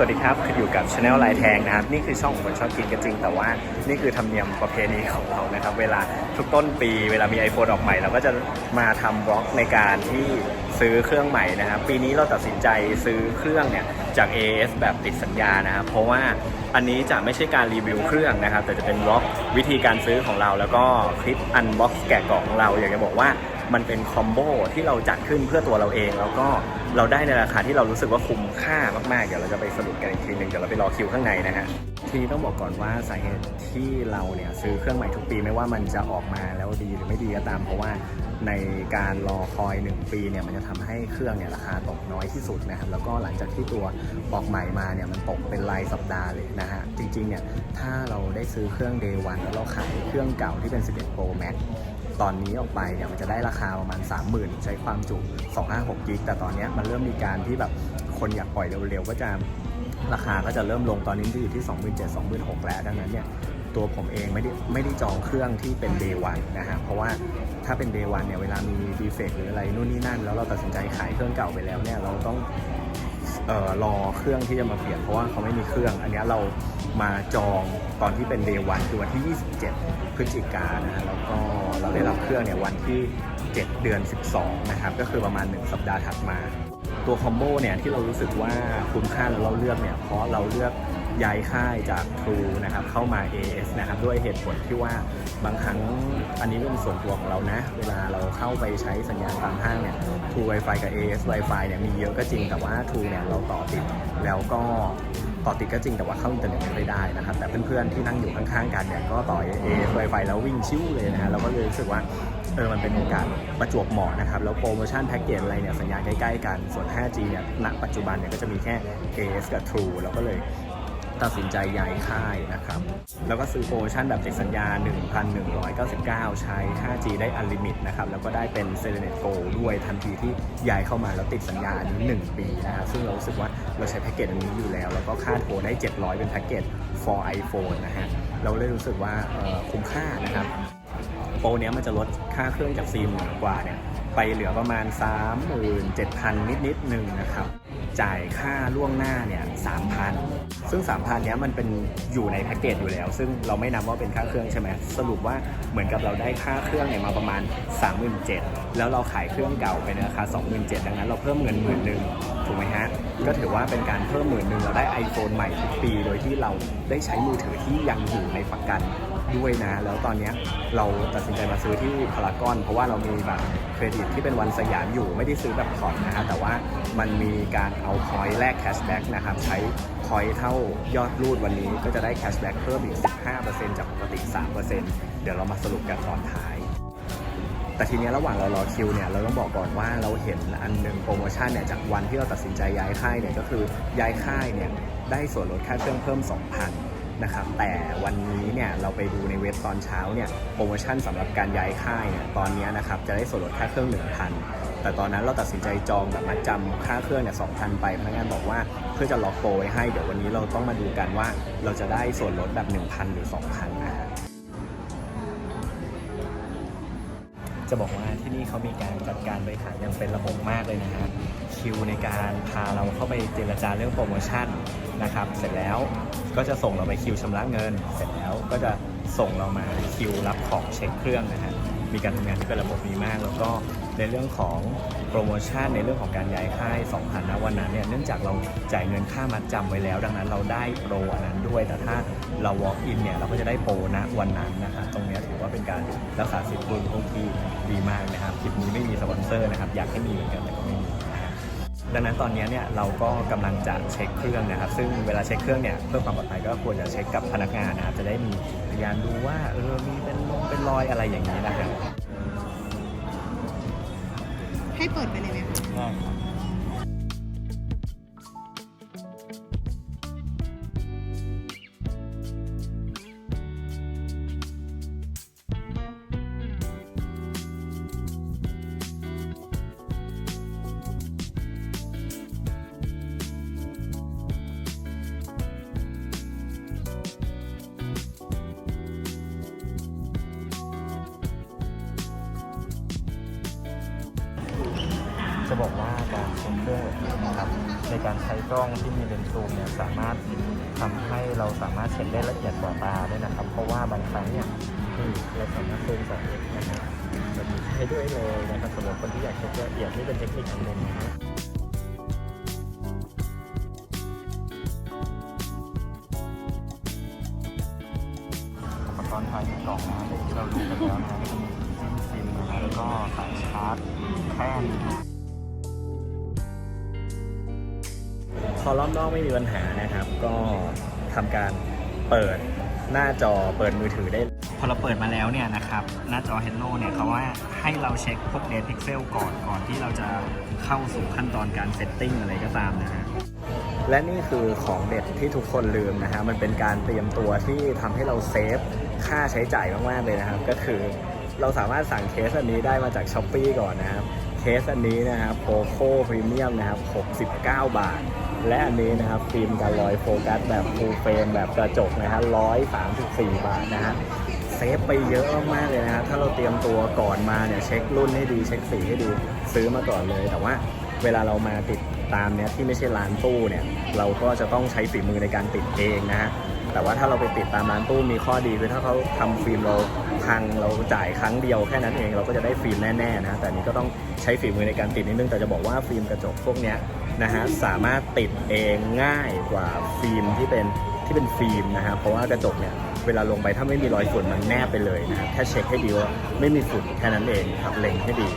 วัสดีครับคืออยู่กับช anel ลายแทงนะครับ นี่คือช่องของคนชอบกินก็จริง แต่ว่านี่คือธรรมเนียมประเพณีของเรานะครับ เวลาทุกต้นปีเวลามี iPhone ออกใหม่ เราก็จะมาทำบล็อกในการที่ซื้อเครื่องใหม่นะครับ ปีนี้เราตัดสินใจซื้อเครื่องเนี่ยจาก AS แบบติดสัญญานะครับ เพราะว่าอันนี้จะไม่ใช่การรีวิวเครื่องนะครับ แต่จะเป็นบล็อกวิธีการซื้อของเรา แล้วก็คลิปอันบ็อกแกะกล่องของเรา อยากจะบอกว่า มันเป็นคอมโบที่เราจัดขึ้นเพื่อตัวเราเอง แล้วก็เราได้ในราคาที่เรารู้สึกว่าคุ้มค่ามากๆ เดี๋ยวเราจะไปสรุปกันอีกทีหนึ่งเดี๋ยวเราไปรอคิวข้างในนะฮะทีนี้ต้องบอกก่อนว่าสาเหตุที่เราเนี่ยซื้อเครื่องใหม่ทุกปีไม่ว่ามันจะออกมาแล้วดีหรือไม่ดีก็ตาม เพราะว่าในการรอคอย 1 ปีเนี่ยมันจะทำให้เครื่องเนี่ยราคาตกน้อยที่สุดนะครับแล้วก็หลังจากที่ตัวออกใหม่มาเนี่ยมันตกเป็นรายสัปดาห์เลยนะฮะจริงๆเนี่ยถ้าเราได้ซื้อเครื่อง Day 1แล้วเราขายเครื่องเก่าที่เป็น 11 Pro Max ตอนนี้ออกไปเนี่ยมันจะได้ราคาประมาณ 30,000 ใช้ความจุ 256กิกแต่ตอนนี้มันเริ่มมีการที่แบบคนอยากปล่อยเร็วๆ ก็จะราคาก็จะเริ่มลงตอนนี้จะอยู่ที่ 27,000 26,000 แล้ว ดังนั้นเนี่ยตัวผมเองไม่ได้ไม่ได้จองเครื่องที่เป็น day one นะฮะเพราะว่าถ้าเป็น day one เนี่ยเวลามีดีเฟกหรืออะไรนู่นนี่นั่น แล้วเราตัดสินใจขายเครื่องเก่าไปแล้วเนี่ยเราต้องเอ่อรอเครื่องที่จะมาเปลี่ยนเพราะว่าเขาไม่มีเครื่อง อันนี้เรามาจองตอนที่เป็นเดย์วันคือวันที่ 27 พฤศจิกายนนะฮะแล้วก็ เราได้รับเครื่องเนี่ยวันที่ 7 เดือน 12 นะครับ ก็คือประมาณ 1 สัปดาห์ถัดมา ตัวคอมโบเนี่ยที่เรารู้สึกว่าคุ้มค่าแล้วเราเลือกเนี่ยเพราะเราเลือกย้ายค่ายจาก True นะครับเข้ามา AS นะครับด้วยเหตุผลที่ว่าบางครั้งอันนี้เป็นส่วนตัวของเรานะ เวลาเราเข้าไปใช้สัญญาณตามห้างเนี่ย True Wi-Fi กับ AS Wi-Fi เนี่ยมีเยอะก็จริงแต่ว่า True เนี่ยเราต่อติดแล้วก็ ต่อติดก็จริงแต่ว่าเข้าอินเทอร์เน็ตไม่ค่อยได้นะครับ แต่เพื่อนๆที่นั่งอยู่ข้างๆกันเนี่ยก็ต่อ AS Wi-Fi แล้ววิ่งชิวเลยนะฮะเราก็เลยรู้สึกว่าเออมันเป็นโอกาสประจวบเหมาะนะครับ แล้วโปรโมชั่นแพ็กเกจอะไรเนี่ยสัญญาใกล้ๆกันส่วน 5G เนี่ยณปัจจุบันเนี่ยก็จะมีแค่ AS กับ True เราก็เลย ตัดสินใจย้ายค่ายนะครับ แล้วก็ซื้อโปรโมชั่นแบบติดสัญญา 1,199 ใช้ 5G ได้อันลิมิตนะครับ แล้วก็ได้เป็น s e l e n e t Go ด้วยทันทีที่ย้ายเข้ามาแล้วติดสัญญาอันนี้ 1 ปีนะครับ ซึ่งเรารู้สึกว่าเราใช้แพ็กเกจอันนี้อยู่แล้ว แล้วก็ค่าโทรได้ 700 เป็นแพ็กเกจ for iPhone นะฮะ เราเลยรู้สึกว่าคุ้มค่านะครับ โปรเนี้ยมันจะลดค่าเครื่องจาก4 0 0 0 0กว่าเนี่ยไปเหลือประมาณ 37,000 นิดนิดหนึ่งนะครับ จ่ายค่าล่วงหน้าเนี่ย3,000ซึ่ง 3,000เนี้ยมันเป็นอยู่ในแพ็กเกจอยู่แล้ว ซึ่งเราไม่นับว่าเป็นค่าเครื่องใช่ไหมสรุปว่าเหมือนกับเราได้ค่าเครื่องเนี่ยมาประมาณ 37,000แล้วเราขายเครื่องเก่าไปในราคา27,000ดังนั้นเราเพิ่มเงินหมื่นหนึ่งถูกไหมฮะ ก็ถือว่าเป็นการเพิ่มหมื่นหนึ่งเราได้ iPhone ใหม่ทุกปี โดยที่เราได้ใช้มือถือที่ยังอยู่ในประกัน ด้วยนะ แล้วตอนนี้เราตัดสินใจมาซื้อที่พารากอน เพราะว่าเรามีแบบเครดิตที่เป็นวันสยามอยู่ไม่ได้ซื้อแบบผ่อนนะฮะแต่ว่ามันมีการเอาพอยต์แลกแคชแบ็กนะครับใช้พอยต์เท่ายอดรูดวันนี้ก็จะได้แคชแบ็กเพิ่มอีก 15%จากปกติ 3%เดี๋ยวเรามาสรุปกันตอนท้ายแต่ทีนี้ระหว่างเรารอคิวเนี่ยเราต้องบอกก่อนว่าเราเห็นอันหนึ่งโปรโมชั่นเนี่ยจากวันที่เราตัดสินใจย้ายค่ายเนี่ยก็คือย้ายค่ายเนี่ยได้ส่วนลดค่าเครื่องเพิ่ม 2,000 นะครับแต่วันนี้เนี่ยเราไปดูในเว็บตอนเช้าเนี่ยโปรโมชั่นสำหรับการย้ายค่ายเนี่ยตอนนี้นะครับจะได้ส่วนลดค่าเครื่อง 1,000 แต่ตอนนั้นเราตัดสินใจจองแบบมัดจำค่าเครื่องเนี่ย2,000ไปพนักงานบอกว่าเพื่อจะล็อกโปรไว้ให้เดี๋ยววันนี้เราต้องมาดูกันว่าเราจะได้ส่วนลดแบบ 1,000 หรือ 2,000นะฮะจะบอกว่าที่นี่เขามีการจัดการบริหารอย่างเป็นระบบมากเลยนะฮะ คิวในการพาเราเข้าไปเจรจาเรื่องโปรโมชั่นนะครับ เสร็จแล้วก็จะส่งเราไปคิวชำระเงิน เสร็จแล้วก็จะส่งเรามาคิวรับของเช็คเครื่องนะฮะมีการทำงานที่เป็นระบบดีมาก แล้วก็ในเรื่องของโปรโมชั่นในเรื่องของการย้ายค่าย 2,000นะวันนั้นเนี่ยเนื่องจากเราจ่ายเงินค่ามัดจำไว้แล้ว ดังนั้นเราได้โปรอันนั้นด้วย แต่ถ้าเรา walk in เนี่ยเราก็จะได้โปรณวันนั้นนะครับตรงนี้ถือว่าเป็นการรักษาสิทธิ์บริโภคที่ดีมากนะครับคลิปนี้ไม่มีสปอนเซอร์นะครับอยากให้มีเหมือนกันแต่ก็ไม่มี ดังนั้นตอนนี้เนี่ยเราก็กำลังจะเช็คเครื่องนะครับ ซึ่งเวลาเช็คเครื่องเนี่ยเพื่อความปลอดภัยก็ควรจะเช็คกับพนักงานนะครับจะได้มีพยานดูว่าเออมีเป็นลงเป็นรอยอะไรอย่างนี้นะครับให้เปิดไปเลยไหมคะ จะบอกว่าการเช็คของเครื่องนะครับในการใช้กล้องที่มีเลนส์ซูมเนี่ยสามารถทำให้เราสามารถเช็คได้ละเอียดกว่าตาด้วยนะครับ เพราะว่าบางครั้งเนี่ยนี่เราสามารถซูมสองเอ็กนะครับใช้ด้วยเลยนะครับสำหรับคนที่อยากเช็คละเอียดนี่เป็นเทคนิคอันหนึ่งนะครับตอุปกรณ์ภายในกล่องนะที่เรารู้กันแล้วนะจะมีซิมซิมนะแล้วก็สายชาร์จแท่น พอรอบนอกไม่มีปัญหานะครับ ก็ทำการเปิดหน้าจอเปิดมือถือได้ พอเราเปิดมาแล้วเนี่ยนะครับ หน้าจอ Hello เนี่ยเขาว่าให้เราเช็คพวก Date Pixel ก่อนก่อนที่เราจะเข้าสู่ขั้นตอนการเซตติ้งอะไรก็ตามนะฮะและนี่คือของเด็ดที่ทุกคนลืมนะฮะมันเป็นการเตรียมตัวที่ทำให้เราเซฟค่าใช้จ่ายมากๆเลยนะครับ ก็คือเราสามารถสั่งเคสอันนี้ได้มาจาก s h อ p e e ก่อนนะครับ เคสอันนี้นะครับโ o โคพรีเมียมนะครับ 69 บาท และอันนี้นะครับฟิล์มการลอยโฟกัสแบบฟูลเฟรมแบบกระจกนะฮะ134บสี่บาทนะฮะเซฟไปเยอะมากเลยนะฮะถ้าเราเตรียมตัวก่อนมาเนี่ยเช็ครุ่นให้ดีเช็คสีให้ดีซื้อมาก่อนเลย แต่ว่าเวลาเรามาติดตามเนี่ยที่ไม่ใช่ร้านตู้เนี่ยเราก็จะต้องใช้ฝีมือในการติดเองนะฮะแต่ว่าถ้าเราไปติดตามร้านตู้มีข้อดีคือถ้าเขาทำฟิล์มเราพังเราจ่ายครั้งเดียวแค่นั้นเองเราก็จะได้ฟิล์มแน่ๆนะแต่นนี้ก็ต้องใช้ฝีมือในการติดนิดนึงแต่จะบอกว่าฟิล์มกระจกพวกเนี้ย นะฮะสามารถติดเองง่ายกว่าฟิล์มที่เป็นที่เป็นฟิล์มนะฮะเพราะว่ากระจกเนี่ยเวลาลงไปถ้าไม่มีรอยฝุ่นมันแนบไปเลยนะแค่เช็คให้ดีว่าไม่มีฝุ่นแค่นั้นเองครับเล็งให้ดี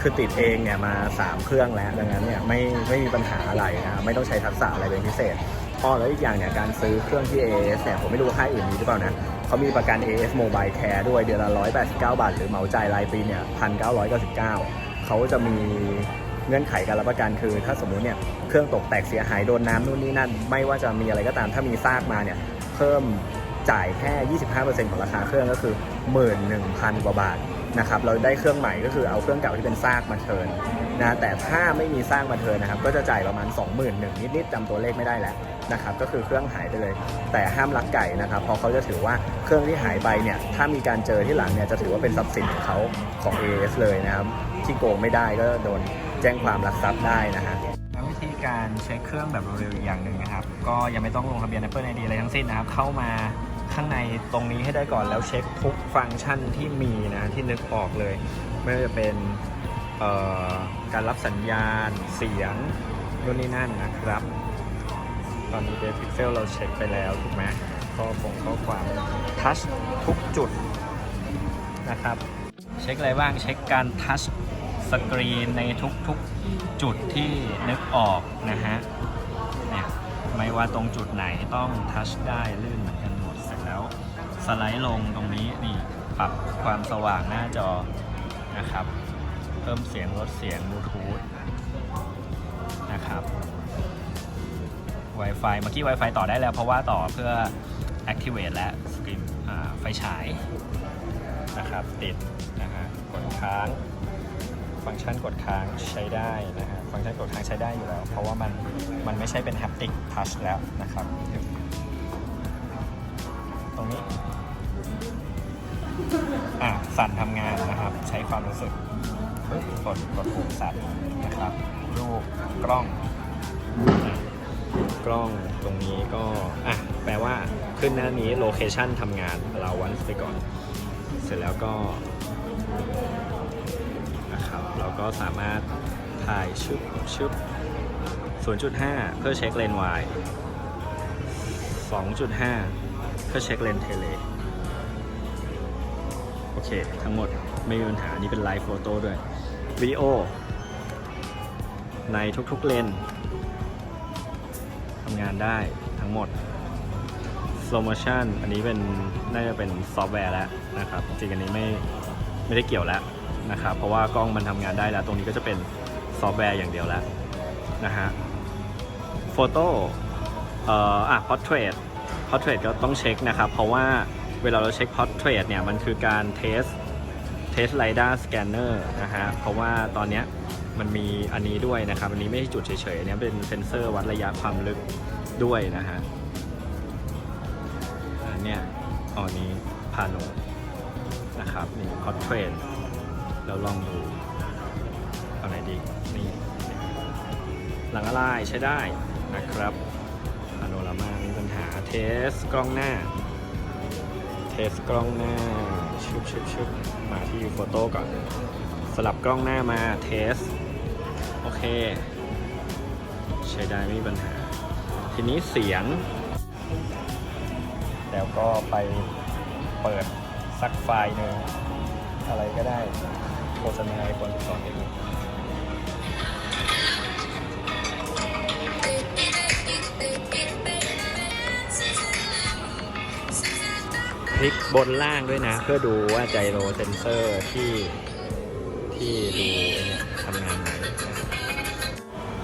คือติดเองเนี่ยมา 3 เครื่องแล้วดังนั้นเนี่ยไม่ไม่มีปัญหาอะไรนะไม่ต้องใช้ทักษะอะไรเป็นพิเศษอ้อแล้วอีกอย่างเนี่ยการซื้อเครื่องที่ AS เนี่ยผมไม่รู้ค่ายอื่นมีหรือเปล่านะเขามีประกัน AS Mobile Care ด้วยเดือนละ 189 บาท หรือเหมาจ่ายรายปีเนี่ย 1,999 เขาจะมี เงื่อนไขการรับประกันคือ ถ้าสมมุติเนี่ยเครื่องตกแตกเสียหายโดนน้ำนู่นนี่นั่น ไม่ว่าจะมีอะไรก็ตามถ้ามีซากมาเนี่ยเพิ่มจ่ายแค่ 25%ของราคาเครื่องก็คือ 11,000 กว่าบาทนะครับ เราได้เครื่องใหม่ก็คือเอาเครื่องเก่าที่เป็นซากมาเทินนะ แต่ถ้าไม่มีซากมาเทินนะครับ ก็จะจ่ายประมาณ 21,000นิดๆจำตัวเลขไม่ได้แล้วนะครับ ก็คือเครื่องหายไปเลย แต่ห้ามลักไก่นะครับ เพราะเขาจะถือว่าเครื่องที่หายไปเนี่ย ถ้ามีการเจอที่หลังเนี่ยจะถือว่าเป็นทรัพย์สินของเขาของ AS เลยนะครับ ที่โกงไม่ได้ก็โดน แจ้งความลักทรัพย์ได้นะฮะวิธีการเช็คเครื่องแบบเร็วๆอีกอย่างหนึ่งนะครับ ก็ยังไม่ต้องลงทะเบียน Apple ID อะไรทั้งสิ้นนะครับ เข้ามาข้างในตรงนี้ให้ได้ก่อนแล้วเช็คทุกฟังก์ชันที่มีนะที่นึกออกเลย ไม่ว่าจะเป็นเอ่อการรับสัญญาณเสียงนู่นนี่นั่นนะครับ ตอนนี้ Data Pixel เราเช็คไปแล้วถูกไหมข้อคงข้อความทัชทุกจุดนะครับ เช็คอะไรบ้างเช็คการทัช สกรีนในทุกๆจุดที่นึกออกนะฮะเนี่ยไม่ว่าตรงจุดไหนต้องทัชได้ลื่นเหมือนกันหมดเสร็จแล้วสไลด์ลงตรงนี้นี่ปรับความสว่างหน้าจอนะครับ เพิ่มเสียงลดเสียงบลูทูธนะครับ Wi-Fi เมื่อกี้ Wi-Fi ต่อได้แล้วเพราะว่าต่อเพื่อ activate และสกรีนไฟฉายนะครับ ติดนะฮะกดค้าง ฟังก์ชันกดค้างใช้ได้นะฮะฟังก์ชันกดค้างใช้ได้อยู่แล้ว เพราะว่ามันมันไม่ใช่เป็น haptic touch แล้วนะครับ ตรงนี้อะสั่นทำงานนะครับ ใช้ความรู้สึกปึ๊บกดกดปุ่มสั่นนะครับรูปกล้อง กล้องตรงนี้ก็อะแปลว่าขึ้นหน้านี้โลเคชันทำงานเราวันไปก่อน เสร็จแล้วก็ เราก็สามารถถ่ายชุบชุบ0.5 เพื่อเช็คเลนส์วาย2.5 เพื่อเช็คเลนส์เทเล โอเค ทั้งหมดไม่มีปัญหา นี่เป็นไลฟ์โฟโต้ด้วย วิดีโอ ในทุกๆเลนทำงานได้ทั้งหมด slow motion อันนี้เป็นน่าจะเป็นซอฟต์แวร์แล้วนะครับ จริงๆอันนี้ไม่ไม่ได้เกี่ยวแล้ว นะครับเพราะว่ากล้องมันทำงานได้แล้ว ตรงนี้ก็จะเป็นซอฟต์แวร์อย่างเดียวแล้วนะฮะโฟโต้เอ่ออะ portrait portrait ก็ต้องเช็คนะครับ เพราะว่าเวลาเราเช็ค portrait เนี่ยมันคือการเทสเทส lidar scanner นะฮะเพราะว่าตอนเนี้ยมันมีอันนี้ด้วยนะครับ อันนี้ไม่ใช่จุดเฉยๆอันนี้เป็นเซนเซอร์วัดระยะความลึกด้วยนะฮะอันเนี้ยอ๋อนี้พาโนนะครับนี่พอเทรน แล้วลองดูเอาไหนดีนี่หลังอะไรใช้ได้นะครับพาโนรามามีปัญหาเทสกล้องหน้า เทสกล้องหน้าชุบชุบชุบมาที่โฟโต้ก่อน สลับกล้องหน้ามาเทส โอเค ใช้ได้ไม่มีปัญหา ทีนี้เสียง แล้วก็ไปเปิดสักไฟล์หนึ่งอะไรก็ได้ โฆษณาไอโฟนสอนเองคลิกบนล่างด้วยนะ เพื่อดูว่าไจโรเซนเซอร์ที่ที่ดูเนี่ยทำงานไหม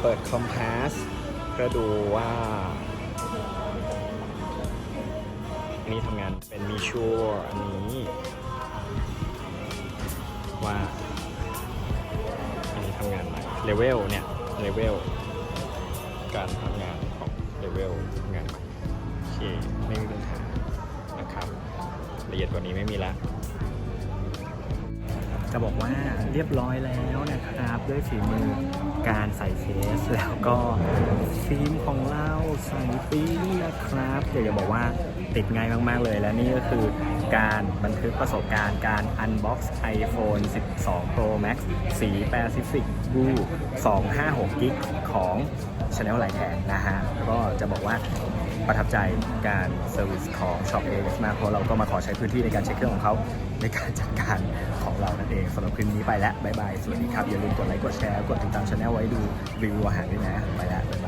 เปิดคอมพาสเพื่อดูว่าอันนี้ทำงานเป็นมีชัวอันนี้ว่า ทำงานใหมเลเวลเนี่ยเลเวลการทำงานของเลเวลงานใหมโอเคไม่มีปัญหานะครับละเอียดกว่านี้ไม่มีละ จะบอกว่าเรียบร้อยแล้วนะครับ ด้วยฝีมือการใส่เคสแล้วก็ฟิล์มของเราใส่ฟิล์มนะครับเดี๋ยวจะบอกว่าติดง่ายมาก ๆ เลยและนี่ก็คือการบันทึกประสบการณ์การ unbox iPhone 12 Pro Max สี Pacific Blue 256 g b ของ Channel หลายแทนนะฮะก็จะบอกว่า ประทับใจการเซอร์วิสของ Shop a มากเพราะเราก็มาขอใช้พื้นที่ในการเช็คเครื่องของเขาในการจัดการของเรานั่นเองสำหรับคลิปนี้ไปแล้ว บ๊ายบาย สวัสดีครับ อย่าลืมกดไลค์กดแชร์กดติดตามช anel ไว้ดูรีวิวอาหารด้วยนะ ไปแล้วบ๊ายบาย